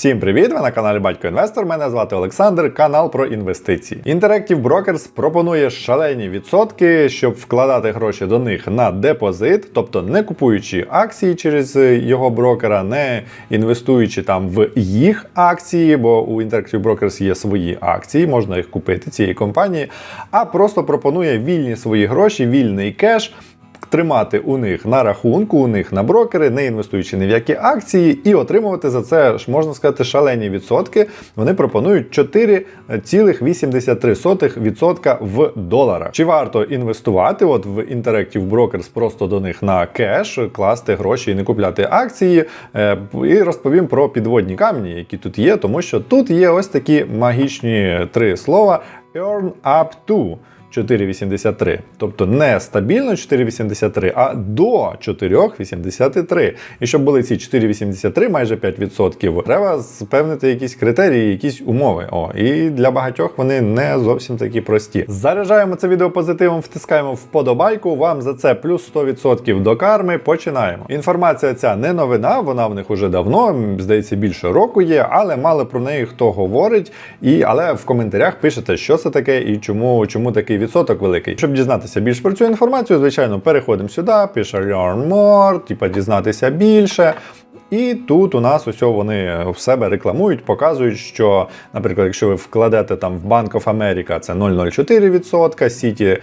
Всім привіт! Ви на каналі Батько Інвестор. Мене звати Олександр, канал про інвестиції. Interactive Brokers пропонує шалені відсотки, щоб вкладати гроші до них на депозит, тобто не купуючи акції через його брокера, не інвестуючи там в їх акції, бо у Interactive Brokers є свої акції, можна їх купити цієї компанії, а просто пропонує вільні свої гроші, вільний кеш тримати у них на рахунку, у них на брокери, не інвестуючи ні в які акції, і отримувати за це можна сказати шалені відсотки. Вони пропонують 4,83% в доларах. Чи варто інвестувати от в Interactive Brokers просто до них на кеш, класти гроші і не купляти акції? Е, І розповім про підводні камні, які тут є, тому що тут є ось такі магічні три слова: earn up to. 4,83. Тобто не стабільно 4,83, а до 4,83. І щоб були ці 4,83, майже 5%, треба спевнити якісь критерії, якісь умови. О, І для багатьох вони не зовсім такі прості. Заряджаємо це відео позитивом, втискаємо вподобайку. Вам за це плюс 100% до карми. Починаємо. Інформація ця не новина, вона в них уже давно, здається, більше року є, але мало про неї хто говорить. І, Але в коментарях пишете, що це таке і чому, чому такий відсоток великий. Щоб дізнатися більше про цю інформацію, звичайно, переходимо сюди, пише Learn More, типа дізнатися більше. І тут у нас усе вони в себе рекламують, показують, що, наприклад, якщо ви вкладете там в Bank of America, це 0,04%, City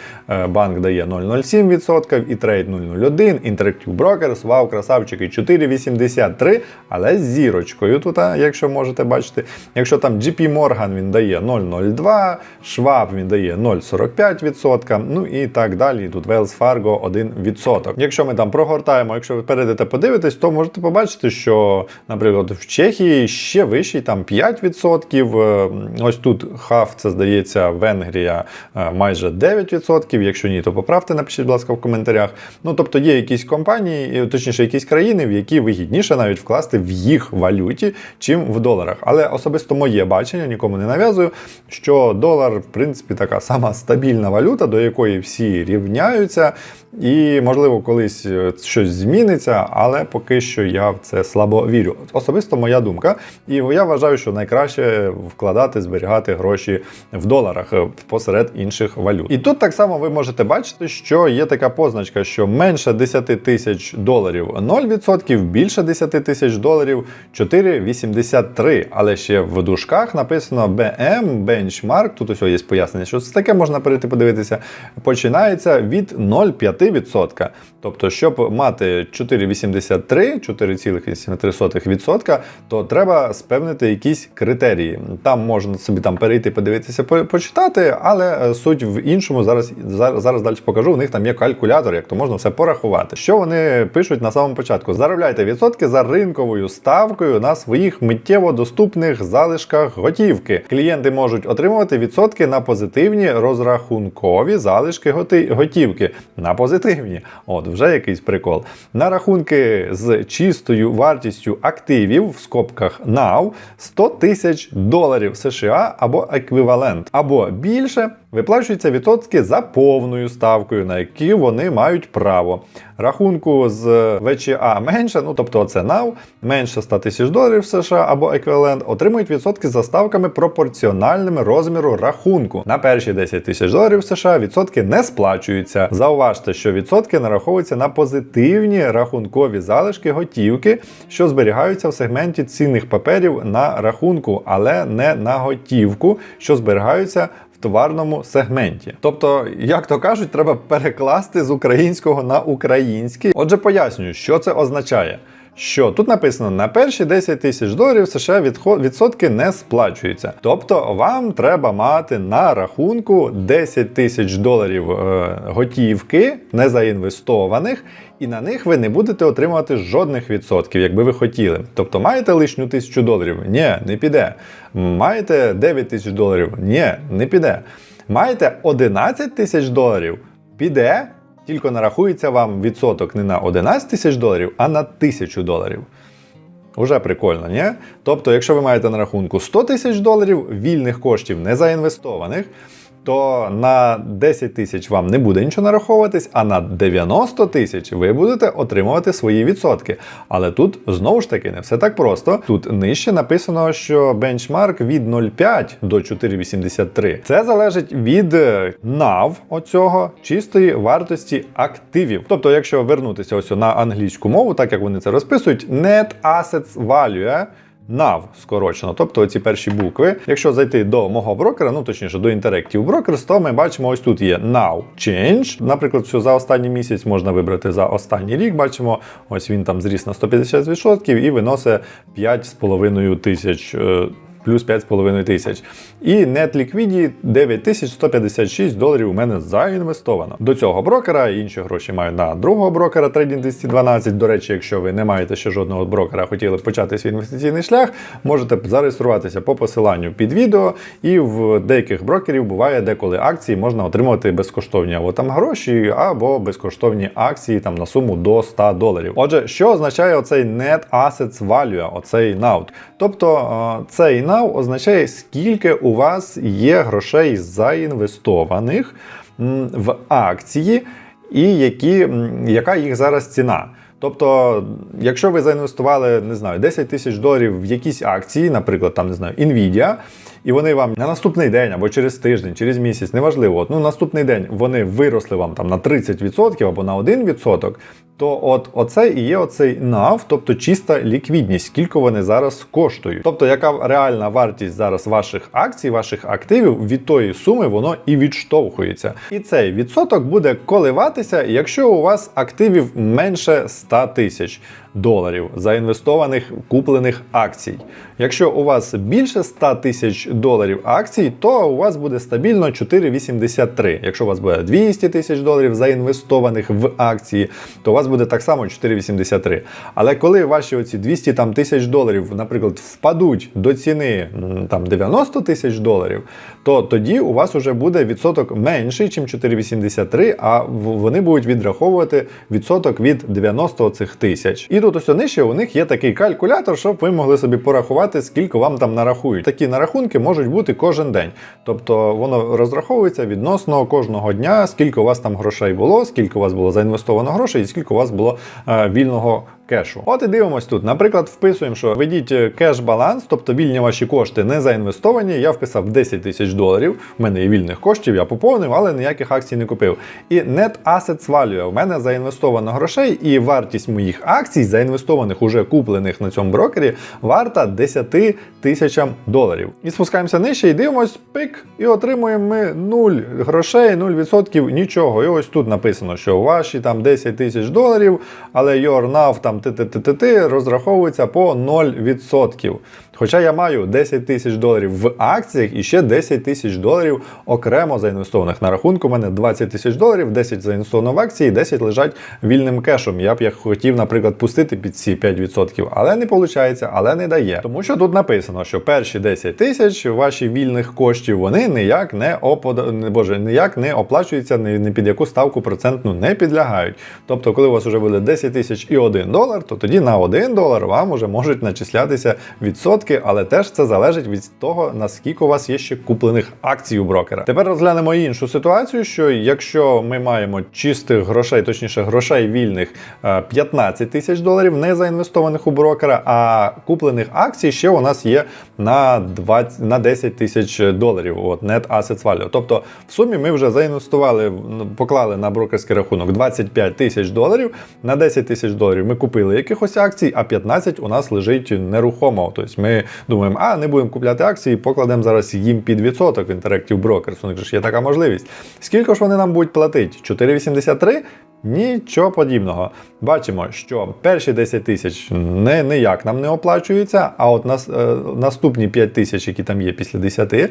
банк дає 0,07%, і Trade 0,01%, Interactive Brokers, вау, красавчики 4,83%, але з зірочкою тут, якщо можете бачити. Якщо там JP Morgan він дає 0,02%, Schwab він дає 0,45%, ну і так далі. І тут Wells Fargo 1%. Якщо ми там прогортаємо, якщо ви перейдете подивитесь, то можете побачити, що, наприклад, в Чехії ще вищий, там 5%. Е, ось тут хаф, це здається, Венгрія е, майже 9%. Якщо ні, то поправте, напишіть, будь ласка, в коментарях. Ну, тобто є якісь компанії, точніше, якісь країни, в які вигідніше навіть вкласти в їх валюті, чим в доларах. Але особисто моє бачення, нікому не нав'язую, що долар, в принципі, така сама стабільна валюта, до якої всі рівняються. І, можливо, колись е, щось зміниться, але поки що я в це слабо вірю. Особисто моя думка. І я вважаю, що найкраще вкладати, зберігати гроші в доларах е, посеред інших валют. І тут так само ви можете бачити, що є така позначка, що менше 10 тисяч доларів 0%, більше 10 тисяч доларів 4,83. Але ще в дужках написано BM, Benchmark, тут ось є пояснення, що це таке можна перейти подивитися. Починається від 0,5%. Тобто, щоб мати 4,83, 4,83%, то треба спевнити якісь критерії. Там можна собі там перейти, подивитися, по почитати, але суть в іншому зараз зараз, зараз далі покажу. У них там є калькулятор, як то можна все порахувати. Що вони пишуть на самому початку? Заробляйте відсотки за ринковою ставкою на своїх миттєво доступних залишках готівки. Клієнти можуть отримувати відсотки на позитивні розрахункові залишки готівки. На позитивні. От вже якийсь прикол. На рахунки з чистою вартістю активів в скобках NAV 100 тисяч доларів США або еквівалент, або більше виплачуються відсотки за повною ставкою, на які вони мають право. Рахунку з ВЧА менше, ну тобто це NOW, менше 100 тисяч доларів США або еквівалент, отримують відсотки за ставками пропорціональними розміру рахунку. На перші 10 тисяч доларів США відсотки не сплачуються. Зауважте, що відсотки нараховуються на позитивні рахункові залишки готівки, що зберігаються в сегменті цінних паперів на рахунку, але не на готівку, що зберігаються в товарному сегменті. Тобто, як то кажуть, треба перекласти з українського на український. Отже, пояснюю, що це означає. Що тут написано на перші 10 тисяч доларів США відсотки не сплачуються. Тобто вам треба мати на рахунку 10 тисяч доларів е, готівки незаінвестованих, і на них ви не будете отримувати жодних відсотків, якби ви хотіли. Тобто маєте лишню тисячу доларів? Ні, не піде. Маєте 9 тисяч доларів? Ні, не піде. Маєте 11 тисяч доларів? Піде. Тільки нарахується вам відсоток не на 11 тисяч доларів, а на 1000 доларів. Уже прикольно, ні? Тобто, якщо ви маєте на рахунку 100 тисяч доларів вільних коштів не заінвестованих, то на 10 тисяч вам не буде нічого нараховуватись, а на 90 тисяч ви будете отримувати свої відсотки. Але тут знову ж таки не все так просто. Тут нижче написано, що бенчмарк від 0,5 до 4,83. Це залежить від е, NAV оцього чистої вартості активів. Тобто, якщо вернутися ось на англійську мову, так як вони це розписують, Net Assets Value. NAV скорочено, тобто ці перші букви. Якщо зайти до мого брокера, ну точніше до Interactive Brokers, то ми бачимо, ось тут є NAV Change. Наприклад, що за останній місяць можна вибрати за останній рік. Бачимо, ось він там зріс на 150% і виносить 5,5 тисяч. Плюс 5,5 тисяч. І Net Liquidity 9156 доларів у мене заінвестовано. До цього брокера інші гроші маю на другого брокера Trading 212. До речі, якщо ви не маєте ще жодного брокера, хотіли б почати свій інвестиційний шлях, можете зареєструватися по посиланню під відео. І в деяких брокерів буває деколи акції можна отримувати безкоштовні або там гроші, або безкоштовні акції там на суму до 100 доларів. Отже, що означає оцей Net Assets Value, оцей NAV? Тобто е, цей NAV означає, скільки у вас є грошей заінвестованих в акції, і які, яка їх зараз ціна. Тобто, якщо ви заінвестували, не знаю, 10 тисяч доларів в якісь акції, наприклад, там не знаю, Nvidia, і вони вам на наступний день або через тиждень, через місяць, неважливо, ну наступний день вони виросли вам там на 30% або на 1%, то от оце і є оцей NAV, тобто чиста ліквідність, скільки вони зараз коштують. Тобто, яка реальна вартість зараз ваших акцій, ваших активів від тої суми воно і відштовхується. І цей відсоток буде коливатися, якщо у вас активів менше 100 тисяч доларів заінвестованих куплених акцій. Якщо у вас більше 100 тисяч доларів акцій, то у вас буде стабільно 4,83. Якщо у вас буде 200 тисяч доларів заінвестованих в акції, то у вас буде так само 4,83. Але коли ваші оці 200 там, тисяч доларів, наприклад, впадуть до ціни там 90 тисяч доларів, то тоді у вас вже буде відсоток менший, ніж 4,83, а вони будуть відраховувати відсоток від 90 цих тисяч. І тут ось нижче у них є такий калькулятор, щоб ви могли собі порахувати, скільки вам там нарахують. Такі нарахунки можуть бути кожен день. Тобто воно розраховується відносно кожного дня, скільки у вас там грошей було, скільки у вас було заінвестовано грошей, і скільки у вас було е, вільного кешу. От і дивимось тут. Наприклад, вписуємо, що ведіть е, кеш-баланс, тобто вільні ваші кошти не заінвестовані. Я вписав 10 тисяч доларів. У мене є вільних коштів, я поповнив, але ніяких акцій не купив. І Net Assets Value. У мене заінвестовано грошей, і вартість моїх акцій, заінвестованих уже куплених на цьому брокері, варта 10 тисячам доларів. І спускаємося нижче і дивимось, пик, і отримуємо ми 0 грошей, 0% нічого. І ось тут написано, що ваші там 10 тисяч доларів, але your NAV там т-т-т-т розраховується по 0%. Хоча я маю 10 тисяч доларів в акціях і ще 10 тисяч доларів окремо заінвестованих. На рахунку у мене 20 тисяч доларів, 10 заінвестовано в акції, 10 лежать вільним кешем. Я б як хотів, наприклад, пустити під ці 5%, але не виходить, але не дає. Тому що тут написано, що перші 10 тисяч ваші вільних коштів вони ніяк не опода... не, боже, ніяк не оплачуються, ні, під яку ставку процентну не підлягають. Тобто, коли у вас вже буде 10 тисяч і 1 долар, то тоді на 1 долар вам вже можуть начислятися відсотки, але теж це залежить від того, наскільки у вас є ще куплених акцій у брокера. Тепер розглянемо іншу ситуацію, що якщо ми маємо чистих грошей, точніше грошей вільних е, 15 тисяч доларів, не заінвестованих у брокера, а куплених акцій ще у нас є на 20, на 10 тисяч доларів. От Net Assets Value. Тобто в сумі ми вже заінвестували, ну, поклали на брокерський рахунок 25 тисяч доларів. На 10 тисяч доларів ми купили якихось акцій, а 15 у нас лежить нерухомо. Тобто ми думаємо, а не будемо купляти акції, покладемо зараз їм під відсоток в Interactive Brokers. У них ж є така можливість. Скільки ж вони нам будуть платити? 4,83? Нічого подібного. Бачимо, що перші 10 тисяч не, ніяк нам не оплачуються, а от нас, е, наступні 5 тисяч, які там є після 10,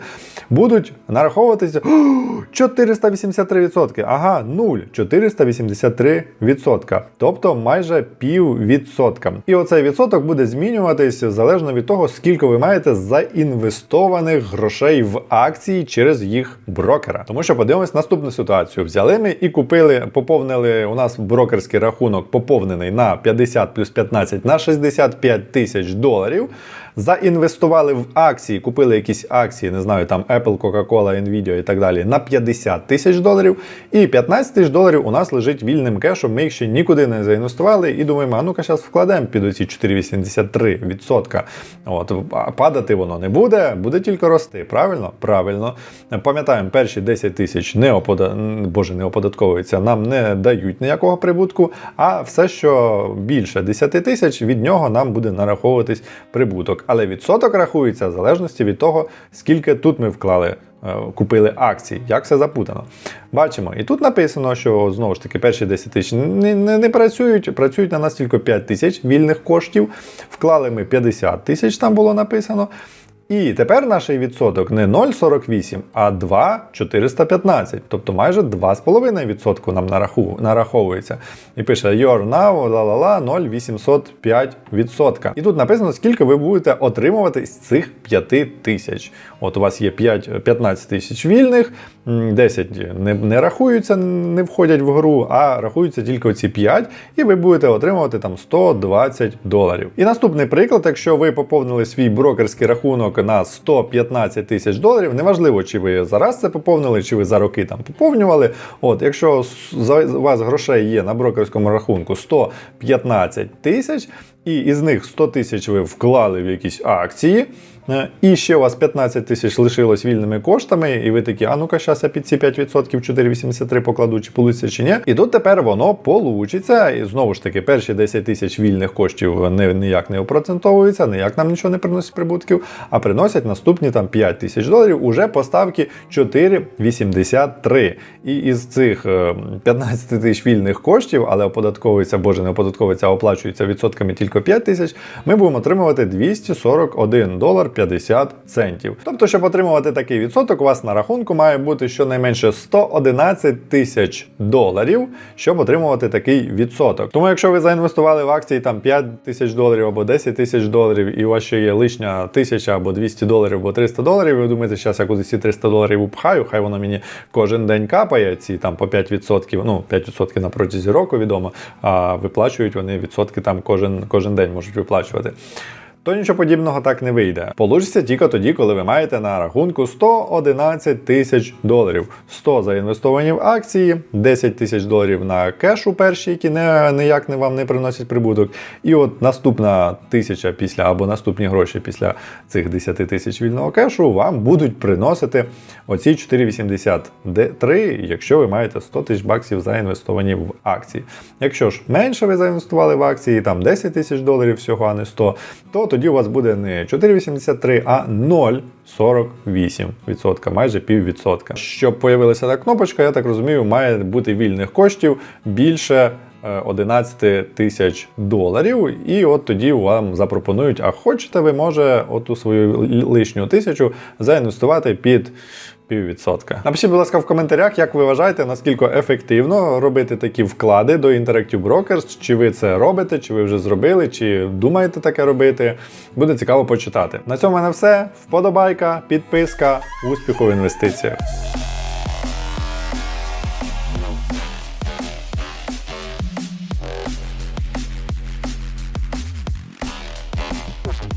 будуть нараховуватися 483%. Ага, 0, 483%. Тобто майже пів відсотка. І оцей відсоток буде змінюватись залежно від того, скільки ви маєте заінвестованих грошей в акції через їх брокера. Тому що подивимось наступну ситуацію. Взяли ми і купили, поповнили у нас брокерський рахунок поповнений на 50 плюс 15 на 65 тисяч доларів. заінвестували в акції, купили якісь акції, не знаю, там Apple, Coca-Cola, Nvidia і так далі, на 50 тисяч доларів. І 15 тисяч доларів у нас лежить вільним кешом. Ми їх ще нікуди не заінвестували. І думаємо, а ну-ка зараз вкладемо під оці 4,83%. От, падати воно не буде, буде тільки рости. Правильно? Правильно. Пам'ятаємо, перші 10 тисяч не опода... Боже, не оподатковуються, нам не дають ніякого прибутку, а все, що більше 10 тисяч, від нього нам буде нараховуватись прибуток. Але відсоток рахується в залежності від того, скільки тут ми вклали. е, Купили акції, як все запутано. Бачимо, і тут написано, що знову ж таки перші 10 тисяч не, не, не працюють, працюють на нас тільки 5 тисяч вільних коштів. Вклали ми 50 тисяч, там було написано. І тепер наш відсоток не 0,48, а 2,415. Тобто майже 2,5% нам нараху, нараховується. І пише your now, ла-ла-ла, 0,805%. І тут написано, скільки ви будете отримувати з цих 5 тисяч. От у вас є 5, 15 тисяч вільних, 10 не, не рахуються, не входять в гру, а рахуються тільки оці 5, і ви будете отримувати там 120 доларів. І наступний приклад, якщо ви поповнили свій брокерський рахунок на 115 тисяч доларів, неважливо, чи ви зараз це поповнили, чи ви за роки там поповнювали. От, якщо у вас грошей є на брокерському рахунку 115 тисяч, і із них 100 тисяч ви вклали в якісь акції. Е, І ще у вас 15 тисяч лишилось вільними коштами, і ви такі, а ну-ка, зараз я під ці 5% 4,83 покладу, чи получиться, чи ні. І тут тепер воно получиться. І знову ж таки, перші 10 тисяч вільних коштів не, ніяк не опроцентовуються, ніяк нам нічого не приносить прибутків, а приносять наступні там 5 тисяч доларів уже по ставки 4,83. І із цих е, 15 тисяч вільних коштів, але оподатковується, боже, не оподатковується, а оплачується відсотками тільки 5 тисяч, ми будемо отримувати 241 долар 50 центів. Тобто, щоб отримувати такий відсоток, у вас на рахунку має бути щонайменше 111 тисяч доларів, щоб отримувати такий відсоток. Тому, якщо ви заінвестували в акції там 5 тисяч доларів або 10 тисяч доларів, і у вас ще є лишня 1000 або 200 доларів або 300 доларів, ви думаєте, зараз я кудись ці 300 доларів упхаю, хай воно мені кожен день капає, ці там по 5%, ну 5% на протязі року відомо, а виплачують вони відсотки там кожен, кожен день можуть виплачувати. То нічого подібного так не вийде. Получиться тільки тоді, коли ви маєте на рахунку 111 тисяч доларів. 100 заінвестовані в акції, 10 тисяч доларів на кешу перші, які не, ніяк не вам не приносять прибуток. І от наступна тисяча після або наступні гроші після цих 10 тисяч вільного кешу вам будуть приносити оці 4,83, якщо ви маєте 100 тисяч баксів заінвестовані в акції. Якщо ж менше ви заінвестували в акції, там 10 тисяч доларів всього, а не 100, то тоді у вас буде не 4,83, а 0,48%, майже піввідсотка. Щоб появилася та кнопочка, я так розумію, має бути вільних коштів більше. е, 11 тисяч доларів, і от тоді вам запропонують, а хочете ви може оту свою лишню тисячу заінвестувати під піввідсотка. Напишіть, будь ласка, в коментарях, як ви вважаєте, наскільки ефективно робити такі вклади до Interactive Brokers, чи ви це робите, чи ви вже зробили, чи думаєте таке робити. Буде цікаво почитати. На цьому мене все. Вподобайка, підписка, успіху в інвестиціях.